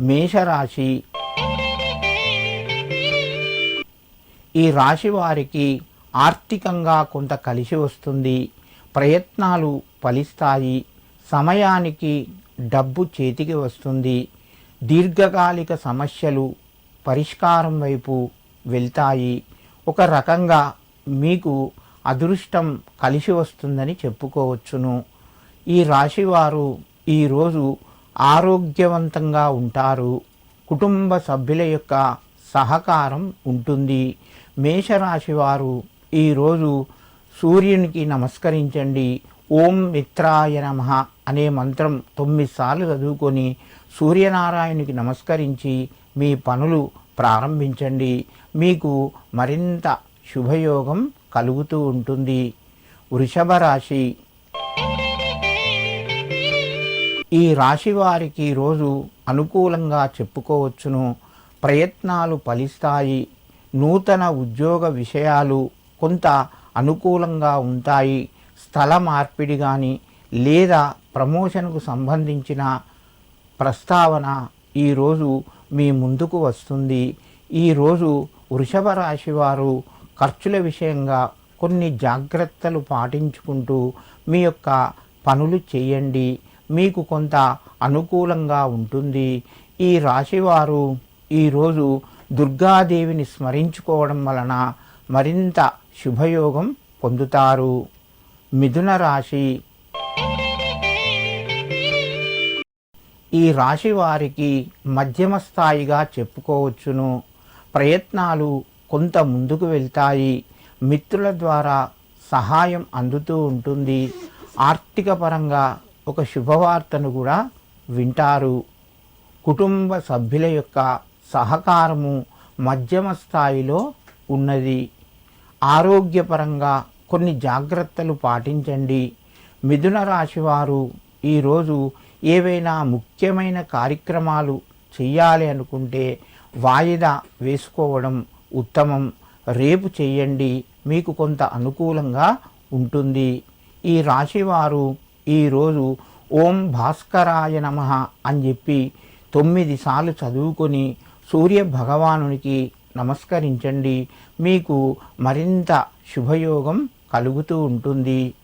మేషరాశి. ఈ రాశి వారికి ఆర్థికంగా కొంత కలిసి వస్తుంది. ప్రయత్నాలు ఫలిస్తాయి. సమయానికి డబ్బు చేతికి వస్తుంది. దీర్ఘకాలిక సమస్యలు పరిష్కారం వైపు వెళ్తాయి. ఒక రకంగా మీకు అదృష్టం కలిసి వస్తుందని చెప్పుకోవచ్చును. ఈ రాశివారు ఈరోజు ఆరోగ్యవంతంగా ఉంటారు. కుటుంబ సభ్యుల యొక్క సహకారం ఉంటుంది. మేషరాశి వారు ఈరోజు సూర్యునికి నమస్కరించండి. ఓం మిత్రాయ నమ అనే మంత్రం తొమ్మిది సార్లు చదువుకొని సూర్యనారాయణునికి నమస్కరించి మీ పనులు ప్రారంభించండి. మీకు మరింత శుభయోగం కలుగుతూ ఉంటుంది. వృషభ రాశి ఈ రాశి వారికి రోజు అనుకూలంగా చెప్పుకోవచ్చును. ప్రయత్నాలు ఫలిస్తాయి. నూతన ఉద్యోగ విషయాలు కొంత అనుకూలంగా ఉంటాయి. స్థల మార్పిడి కానీ లేదా ప్రమోషన్కు సంబంధించిన ప్రస్తావన ఈరోజు మీ ముందుకు వస్తుంది. ఈరోజు వృషభ రాశి వారు ఖర్చుల విషయంగా కొన్ని జాగ్రత్తలు పాటించుకుంటూ మీ యొక్క పనులు చేయండి. మీకు కొంత అనుకూలంగా ఉంటుంది. ఈ రాశివారు ఈరోజు దుర్గాదేవిని స్మరించుకోవడం వలన మరింత శుభయోగం పొందుతారు. మిథున రాశి. ఈ రాశి వారికి మధ్యమ స్థాయిగా చెప్పుకోవచ్చును. ప్రయత్నాలు కొంత ముందుకు వెళ్తాయి. మిత్రుల ద్వారా సహాయం అందుతూ ఉంటుంది. ఆర్థిక పరంగా ఒక శుభవార్తను కూడా వింటారు. కుటుంబ సభ్యుల యొక్క సహకారము మధ్యమ స్థాయిలో ఉన్నది. ఆరోగ్యపరంగా కొన్ని జాగ్రత్తలు పాటించండి. మిథున రాశివారు ఈరోజు ఏవైనా ముఖ్యమైన కార్యక్రమాలు చేయాలి అనుకుంటే వాయిదా వేసుకోవడం ఉత్తమం. రేపు చేయండి. మీకు కొంత అనుకూలంగా ఉంటుంది. ఈ రాశివారు ఈరోజు ఓం భాస్కరాయ నమ అని చెప్పి తొమ్మిది సార్లు చదువుకొని సూర్య భగవానునికి నమస్కరించండి. మీకు మరింత శుభయోగం కలుగుతూ ఉంటుంది.